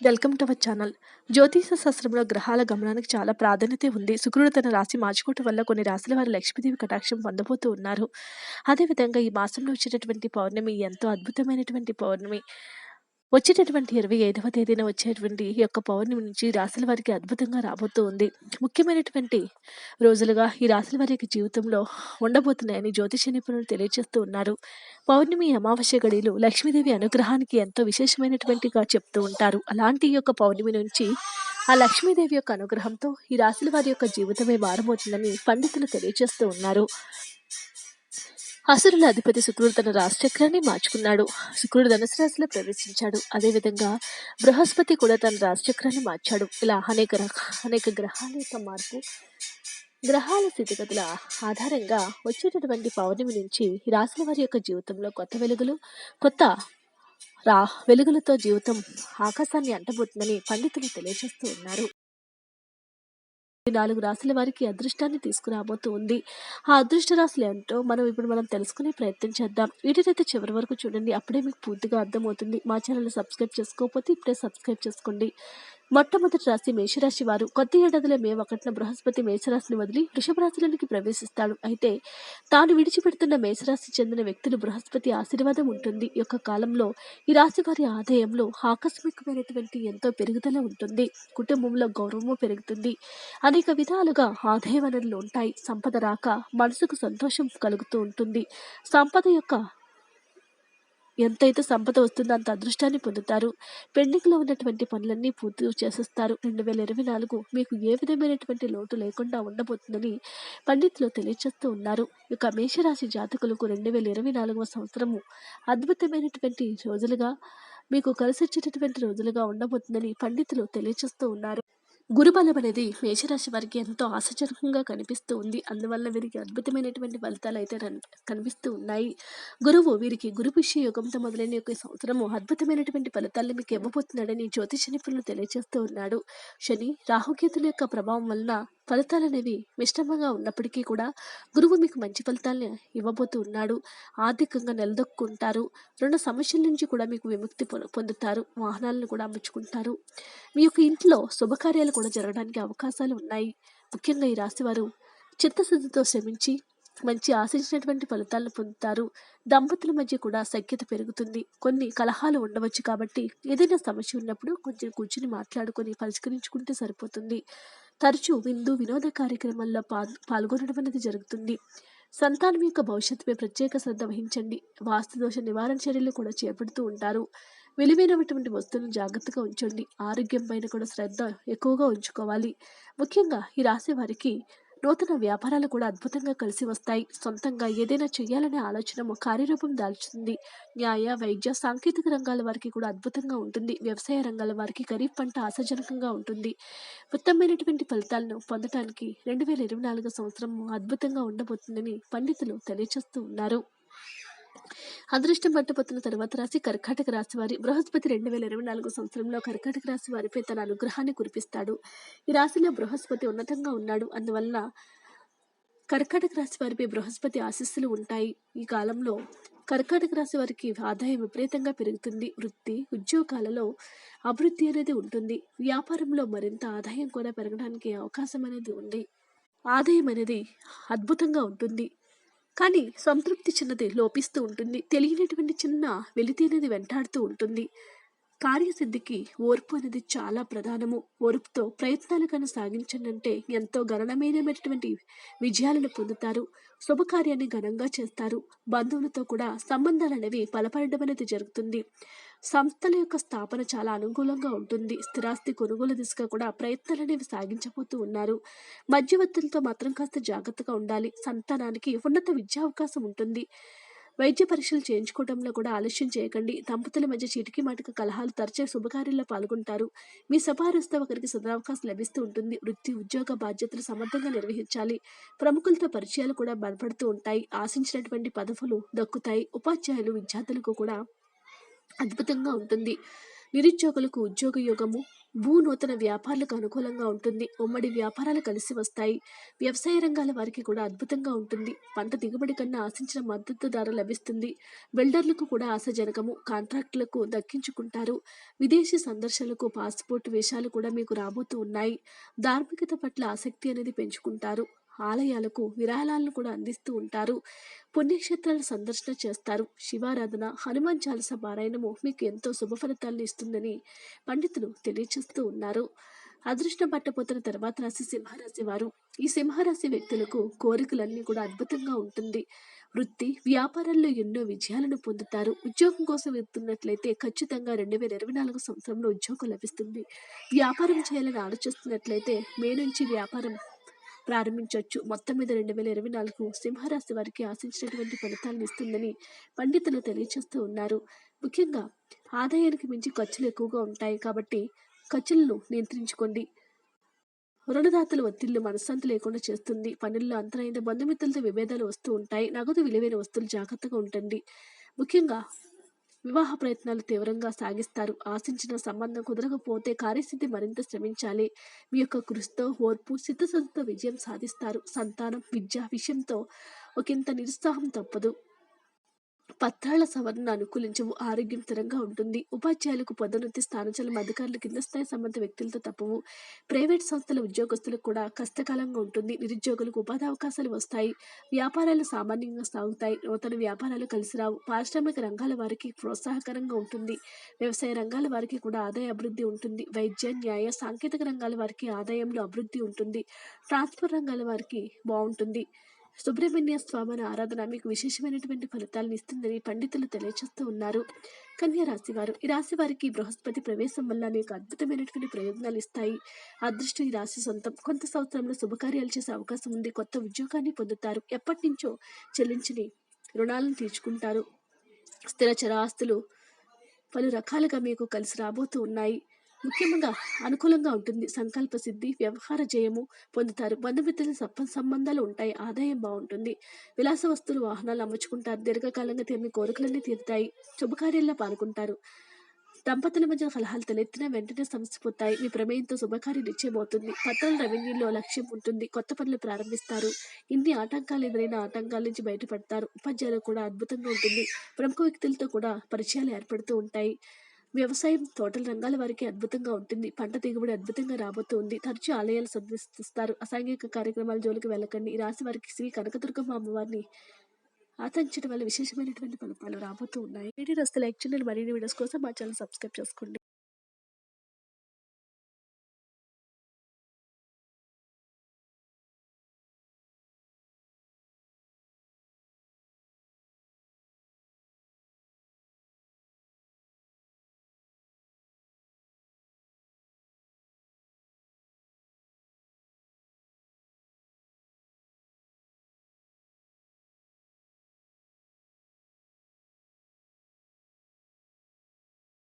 Welcome to our channel. జ్యోతిష శాస్త్రంలో గ్రహాల గమనానికి చాలా ప్రాధాన్యత ఉంది. శుక్రుడు తన రాశి మార్చుకోవటం వల్ల కొన్ని రాశుల వారు లక్ష్మీదేవి కటాక్షం పొందబోతూ ఉన్నారు. అదేవిధంగా ఈ మాసంలో వచ్చేటటువంటి పౌర్ణమి ఎంతో అద్భుతమైనటువంటి పౌర్ణమి. వచ్చేటటువంటి ఇరవై ఐదవ తేదీన వచ్చేటువంటి ఈ యొక్క పౌర్ణమి నుంచి రాశుల వారికి అద్భుతంగా రాబోతూ ఉంది. ముఖ్యమైనటువంటి రోజులుగా ఈ రాశుల వారి యొక్క జీవితంలో ఉండబోతున్నాయని జ్యోతిష నిపుణులు తెలియజేస్తూ ఉన్నారు. పౌర్ణమి అమావాస్య గడియలు లక్ష్మీదేవి అనుగ్రహానికి ఎంతో విశేషమైనటువంటిగా చెప్తూ ఉంటారు. అలాంటి ఈ యొక్క పౌర్ణమి నుంచి ఆ లక్ష్మీదేవి యొక్క అనుగ్రహంతో ఈ రాశుల వారి యొక్క జీవితమే మారబోతుందని పండితులు తెలియజేస్తూ ఉన్నారు. అసురుల అధిపతి శుక్రుడు తన రాశిచక్రాన్ని మార్చుకున్నాడు. శుక్రుడు ధనుసు రాశిలో ప్రవేశించాడు. అదేవిధంగా బృహస్పతి కూడా తన రాశిచక్రాన్ని మార్చాడు. ఇలా అనేక అనేక గ్రహాల యొక్క మార్పు గ్రహాల స్థితిగతుల ఆధారంగా వచ్చేటటువంటి పౌర్ణమి నుంచి ఈ రాశుల వారి యొక్క జీవితంలో కొత్త వెలుగులు కొత్త రా వెలుగులతో జీవితం ఆకాశాన్ని అంటబోతుందని పండితులు తెలియజేస్తూ ఉన్నారు. నాలుగు రాశుల వారికి అదృష్టాన్ని తీసుకురాబోతూ ఉంది. ఆ అదృష్ట రాశులు ఏంటో మనం ఇప్పుడు మనం తెలుసుకునే ప్రయత్నం చేద్దాం. వీటినైతే చివరి వరకు చూడండి. అప్పుడే మీకు పూర్తిగా అర్థమవుతుంది. మా ఛానల్ సబ్స్క్రైబ్ చేసుకోకపోతే ఇప్పుడే సబ్స్క్రైబ్ చేసుకోండి. మొట్టమొదటి రాశి మేషరాశి వారు కొత్త ఏడాదిలో మే ఒకటిన బృహస్పతి మేషరాశిని వదిలి వృషభ రాశిలోనికి ప్రవేశిస్తాడు. అయితే తాను విడిచిపెడుతున్న మేషరాశి చెందిన వ్యక్తులు బృహస్పతి ఆశీర్వాదం ఉంటుంది. యొక్క కాలంలో ఈ రాశి వారి ఆదాయంలో ఆకస్మికమైనటువంటి ఎంతో పెరుగుదల ఉంటుంది. కుటుంబంలో గౌరవము పెరుగుతుంది. అనేక విధాలుగా ఆదాయ వనరులు ఉంటాయి. సంపద రాక మనసుకు సంతోషం కలుగుతూ ఉంటుంది. సంపద యొక్క ఎంతైతే సంపద వస్తుందో అంత అదృష్టాన్ని పొందుతారు. పెండింగ్లో ఉన్నటువంటి పనులన్నీ పూర్తి చేసేస్తారు. రెండు వేల ఇరవై నాలుగు మీకు ఏ విధమైనటువంటి లోటు లేకుండా ఉండబోతుందని పండితులు తెలియజేస్తూ ఉన్నారు. ఇక మేషరాశి జాతకులకు రెండు వేల ఇరవై నాలుగవ సంవత్సరము అద్భుతమైనటువంటి రోజులుగా మీకు కలిసి వచ్చేటటువంటి రోజులుగా ఉండబోతుందని పండితులు తెలియజేస్తూ ఉన్నారు. గురుబలం అనేది మేషరాశి వారికి ఎంతో ఆశాజనకంగా కనిపిస్తూ ఉంది. అందువల్ల వీరికి అద్భుతమైనటువంటి ఫలితాలు అయితే రన్- కనిపిస్తూ ఉన్నాయి. గురువు వీరికి గురు పుష్య యుగంతో మొదలైన యొక్క సంవత్సరము అద్భుతమైనటువంటి ఫలితాలను మీకు ఇవ్వబోతున్నాడని జ్యోతిష నిపుణులు తెలియజేస్తూ ఉన్నాడు. శని రాహుకేతుల యొక్క ప్రభావం వలన ఫలితాలు అనేవి మిశ్రమంగా ఉన్నప్పటికీ కూడా గురువు మీకు మంచి ఫలితాలను ఇవ్వబోతూ ఉన్నాడు. ఆర్థికంగా నిలదొక్కుంటారు. రెండు సమస్యల నుంచి కూడా మీకు విముక్తి పొందుతారు. వాహనాలను కూడా అమ్ముచుకుంటారు. మీ యొక్క ఇంట్లో శుభకార్యాలు కూడా జరగడానికి అవకాశాలు ఉన్నాయి. ముఖ్యంగా ఈ రాశివారు చిత్తశుద్ధితో శ్రమించి మంచి ఆశించినటువంటి ఫలితాలను పొందుతారు. దంపతుల మధ్య కూడా సఖ్యత పెరుగుతుంది. కొన్ని కలహాలు ఉండవచ్చు కాబట్టి ఏదైనా సమస్య ఉన్నప్పుడు కొంచెం కూర్చుని మాట్లాడుకొని పరిష్కరించుకుంటే సరిపోతుంది. తరచూ విందు వినోద కార్యక్రమాల్లో పాల్గొనడం అనేది జరుగుతుంది. సంతానం యొక్క భవిష్యత్తుపై ప్రత్యేక శ్రద్ధ వహించండి. వాస్తు దోష నివారణ చర్యలు కూడా చేపడుతూ ఉంటారు. విలువైనటువంటి వస్తువులను జాగ్రత్తగా ఉంచండి. ఆరోగ్యం పైన కూడా శ్రద్ధ ఎక్కువగా ఉంచుకోవాలి. ముఖ్యంగా ఈ రాశి వారికి నూతన వ్యాపారాలు కూడా అద్భుతంగా కలిసి వస్తాయి. సొంతంగా ఏదైనా చేయాలనే ఆలోచన కార్యరూపం దాల్చుతుంది న్యాయ వైద్య సాంకేతిక రంగాల వారికి కూడా అద్భుతంగా ఉంటుంది. వ్యవసాయ రంగాల వారికి ఖరీఫ్ పంట ఆశాజనకంగా ఉంటుంది. ఉత్తమమైనటువంటి ఫలితాలను పొందటానికి రెండు వేల ఇరవై నాలుగు సంవత్సరం అద్భుతంగా ఉండబోతుందని పండితులు తెలియజేస్తూ ఉన్నారు. అదృష్టం పట్టుపోతున్న తర్వాత రాశి కర్కాటక రాశి వారి బృహస్పతి రెండు వేల ఇరవై నాలుగు సంవత్సరంలో కర్కాటక రాశి వారిపై తన అనుగ్రహాన్ని కురిపిస్తాడు. ఈ రాశిలో బృహస్పతి ఉన్నతంగా ఉన్నాడు. అందువల్ల కర్కాటక రాశి వారిపై బృహస్పతి ఆశీస్సులు ఉంటాయి. ఈ కాలంలో కర్కాటక రాశి వారికి ఆదాయం విపరీతంగా పెరుగుతుంది. వృత్తి ఉద్యోగాలలో అభివృద్ధి అనేది ఉంటుంది. వ్యాపారంలో మరింత ఆదాయం కూడా పెరగడానికి అవకాశం అనేది ఉంది. ఆదాయం అనేది అద్భుతంగా ఉంటుంది. కానీ సంతృప్తి చిన్నది లోపిస్తూ ఉంటుంది. తెలియనటువంటి చిన్న వెలితి అనేది వెంటాడుతూ ఉంటుంది. కార్యసిద్ధికి ఓర్పు అనేది చాలా ప్రధానము. ఓర్పుతో ప్రయత్నాలు కన్నా సాగించండి అంటే ఎంతో గణనమైనటువంటి విజయాలను పొందుతారు. శుభకార్యాన్ని ఘనంగా చేస్తారు. బంధువులతో కూడా సంబంధాలు అనేవి బలపడడం అనేది జరుగుతుంది. సంస్థల యొక్క స్థాపన చాలా అనుకూలంగా ఉంటుంది. స్థిరాస్తి కొనుగోలు దిశగా కూడా ప్రయత్నాలు అనేవి సాగించబోతూ ఉన్నారు. మధ్యవర్తులతో మాత్రం కాస్త జాగ్రత్తగా ఉండాలి. సంతానానికి ఉన్నత విద్యా అవకాశం ఉంటుంది. వైద్య పరీక్షలు చేయించుకోవడంలో కూడా ఆలస్యం చేయకండి. దంపతుల మధ్య చీటికి మాటికి కలహాలు తరచే శుభకార్యంలో పాల్గొంటారు. మీ సభారస్తో ఒకరికి సదవకాశం లభిస్తూ ఉంటుంది. వృత్తి ఉద్యోగ బాధ్యతలు సమర్థంగా నిర్వహించాలి. ప్రముఖులతో పరిచయాలు కూడా బలపడుతూ ఉంటాయి. ఆశించినటువంటి పదవులు దక్కుతాయి. ఉపాధ్యాయులు విద్యార్థులకు కూడా అద్భుతంగా ఉంటుంది. నిరుద్యోగులకు ఉద్యోగ యోగము భూ నూతన వ్యాపారులకు అనుకూలంగా ఉంటుంది. ఉమ్మడి వ్యాపారాలు కలిసి వస్తాయి. వ్యవసాయ రంగాల వారికి కూడా అద్భుతంగా ఉంటుంది. పంట దిగుబడి కన్నా ఆశించిన మద్దతు ధర లభిస్తుంది. బిల్డర్లకు కూడా ఆశాజనకము. కాంట్రాక్టులకు దక్కించుకుంటారు. విదేశీ సందర్శనలకు పాస్పోర్ట్ వేషాలు కూడా మీకు రాబోతూ ఉన్నాయి. ధార్మికత పట్ల ఆసక్తి అనేది పెంచుకుంటారు. ఆలయాలకు విరాళాలను కూడా అందిస్తూ ఉంటారు. పుణ్యక్షేత్రాల సందర్శన చేస్తారు. శివారాధన హనుమాన్ చాలస పారాయణము మీకు ఎంతో శుభ ఫలితాలను ఇస్తుందని పండితులు తెలియచేస్తూ ఉన్నారు. అదృష్టం పట్టపోతున్న తర్వాత రాశి సింహరాశి వారు. ఈ సింహరాశి వ్యక్తులకు కోరికలన్నీ కూడా అద్భుతంగా ఉంటుంది. వృత్తి వ్యాపారాల్లో ఎన్నో విజయాలను పొందుతారు. ఉద్యోగం కోసం వెళ్తున్నట్లయితే ఖచ్చితంగా రెండు వేల ఇరవై నాలుగు సంవత్సరంలో ఉద్యోగం లభిస్తుంది. వ్యాపారం చేయాలని ఆలోచిస్తున్నట్లయితే మే నుంచి వ్యాపారం ప్రారంభించవచ్చు మొత్తం మీద రెండు వేల ఇరవై నాలుగు సింహరాశి వారికి ఆశించినటువంటి ఫలితాలను ఇస్తుందని పండితులు తెలియచేస్తూ ఉన్నారు. ముఖ్యంగా ఆదాయానికి మించి ఖర్చులు ఎక్కువగా ఉంటాయి కాబట్టి ఖర్చులను నియంత్రించుకోండి. రుణదాతల ఒత్తిళ్ళు మనశ్శాంతి లేకుండా చేస్తుంది. పనుల్లో అంతరైన బంధుమిత్రులతో విభేదాలు వస్తూ ఉంటాయి. నగదు విలువైన వస్తువులు జాగ్రత్తగా ఉంటుంది ముఖ్యంగా వివాహ ప్రయత్నాలు తీవ్రంగా సాగిస్తారు. ఆశించిన సంబంధం కుదరకపోతే కార్యస్థితి మరింత శ్రమించాలి. మీ యొక్క కృషితో ఓర్పు సిద్ధశుద్ధితో విజయం సాధిస్తారు. సంతానం విద్య విషయంతో ఒకంత నిరుత్సాహం తప్పదు. పత్రాల సవరణ అనుకూలించవు ఆరోగ్యం స్థిరంగా ఉంటుంది. ఉపాధ్యాయులకు పదోన్నతి స్థానచలం అధికారులు కింద స్థాయి సంబంధ వ్యక్తులతో తప్పవు. ప్రైవేట్ సంస్థల ఉద్యోగస్తులకు కూడా కష్టకాలంగా ఉంటుంది. నిరుద్యోగులకు ఉపాధి అవకాశాలు వస్తాయి. వ్యాపారాలు సామాన్యంగా సాగుతాయి. నూతన వ్యాపారాలు కలిసి రావు. పారిశ్రామిక రంగాల వారికి ప్రోత్సాహకరంగా ఉంటుంది. వ్యవసాయ రంగాల వారికి కూడా ఆదాయ అభివృద్ధి ఉంటుంది. వైద్య న్యాయ సాంకేతిక రంగాల వారికి ఆదాయంలో అభివృద్ధి ఉంటుంది. ట్రాన్స్పోర్ట్ రంగాల వారికి బాగుంటుంది. సుబ్రహ్మణ్య స్వామిని ఆరాధన మీకు విశేషమైనటువంటి ఫలితాలను ఇస్తుందని పండితులు తెలియజేస్తూ ఉన్నారు. కన్యా రాశి వారు ఈ రాశి వారికి బృహస్పతి ప్రవేశం వల్ల అనేక అద్భుతమైనటువంటి ప్రయోజనాలు ఇస్తాయి. అదృష్టం ఈ రాశి సొంతం. కొంత సంవత్సరంలో శుభకార్యాలు చేసే అవకాశం ఉంది. కొత్త ఉద్యోగాన్ని పొందుతారు. ఎప్పటి నుంచో చెల్లించని రుణాలను తీర్చుకుంటారు. స్థిర చరాస్తులు పలు రకాలుగా మీకు కలిసి రాబోతూ ఉన్నాయి. ముఖ్యంగా అనుకూలంగా ఉంటుంది. సంకల్ప సిద్ధి వ్యవహార జయము పొందుతారు. బంధుమిత్రుల సప్ప సంబంధాలు ఉంటాయి. ఆదాయం బాగుంటుంది. విలాస వస్తువులు వాహనాలు అమ్ముచుకుంటారు. దీర్ఘకాలంగా తీరిన కోరికలన్నీ తీరుతాయి. శుభకార్యాల్లో పాల్గొంటారు. దంపతుల మధ్య కలహాలు తలెత్తిన వెంటనే సమసిపోతాయి. మీ ప్రమేయంతో శుభకార్యం నిశ్చయమవుతుంది. పత్రాల రెవెన్యూలో లక్ష్యం ఉంటుంది. కొత్త పనులు ప్రారంభిస్తారు. ఇన్ని ఆటంకాలు ఎదురైన ఆటంకాల నుంచి బయటపడతారు. ఉపాధ్యాయులు కూడా అద్భుతంగా ఉంటుంది. ప్రముఖ వ్యక్తులతో కూడా పరిచయాలు ఏర్పడుతూ ఉంటాయి. వ్యవసాయం తోటల రంగాల వారికి అద్భుతంగా ఉంటుంది. పంట దిగుబడి అద్భుతంగా రాబోతుంది. తరచు ఆలయాలు సందర్శిస్తారు. అసాంఘిక కార్యక్రమాల జోలికి వెళ్ళకండి. ఈ రాశి వారికి శ్రీ కనకదుర్గమ్మ అమ్మవారిని ఆచరించడం వల్ల విశేషమైనటువంటి ఫలితాలు రాబోతూ ఉన్నాయి. వీడియో వస్తే లైక్ చేయండి. మరిన్ని వీడియోస్ కోసం మా ఛానల్ సబ్స్క్రైబ్ చేసుకోండి.